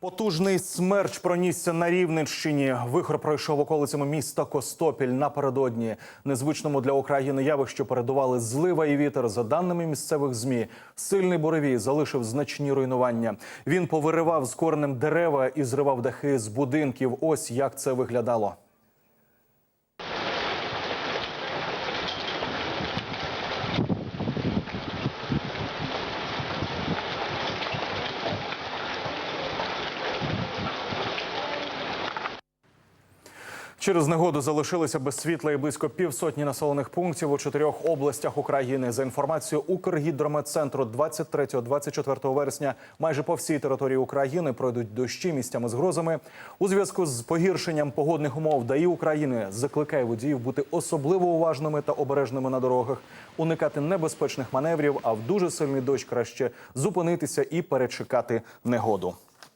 Потужний смерч пронісся на Рівненщині. Вихор пройшов околицями міста Костопіль напередодні. Незвичному для України явищу передували злива і вітер. За даними місцевих змі, сильний буревій залишив значні руйнування. Він повиривав з корнем дерева і зривав дахи з будинків. Ось як це виглядало. Через негоду залишилися без світла і близько півсотні населених пунктів у чотирьох областях України. За інформацією Укргідрометцентру, 23-24 вересня майже по всій території України пройдуть дощі місцями з грозами. У зв'язку з погіршенням погодних умов ДАІ України закликає водіїв бути особливо уважними та обережними на дорогах, уникати небезпечних маневрів. А в дуже сильний дощ краще зупинитися і перечекати негоду.